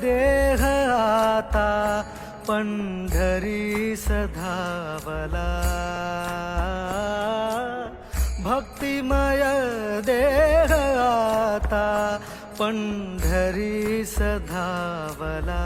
देह आता पंढरी सधावला भक्तिमय देह आता पंढरी सधावला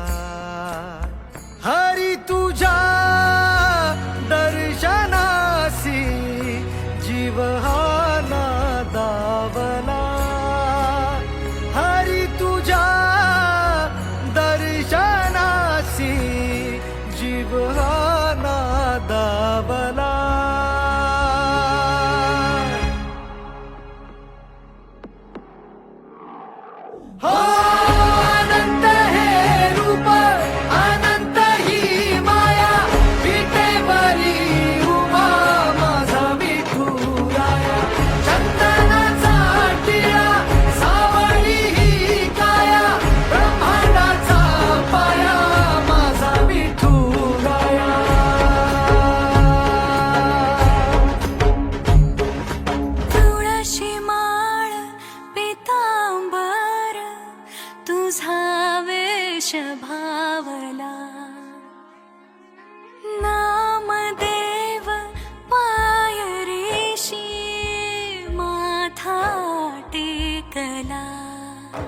मला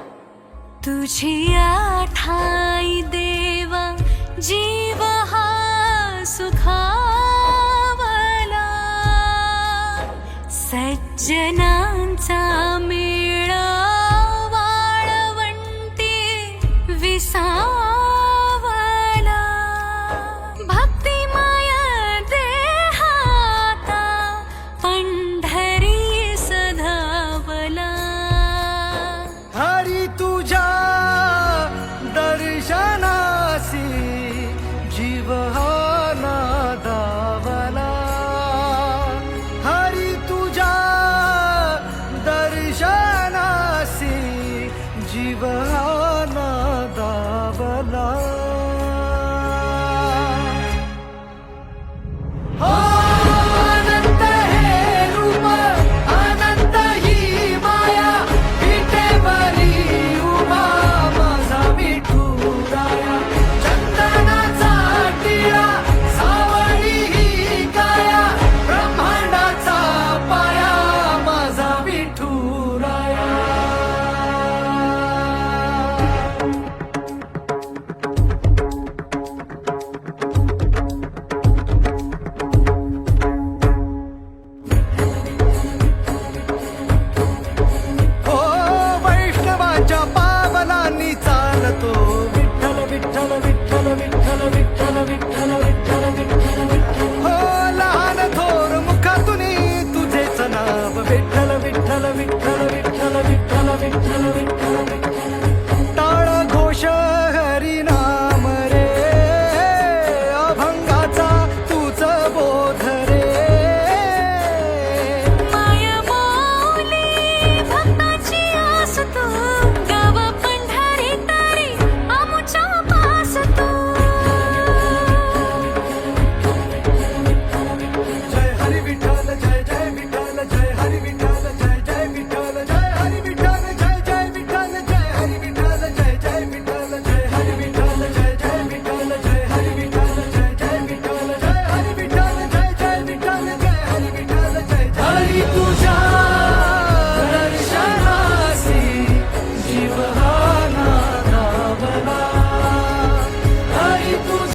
तुझी आठाई देवा जीव हा सुखावला. सज्जनांचा मेळा वाळवंटी विसा জীবন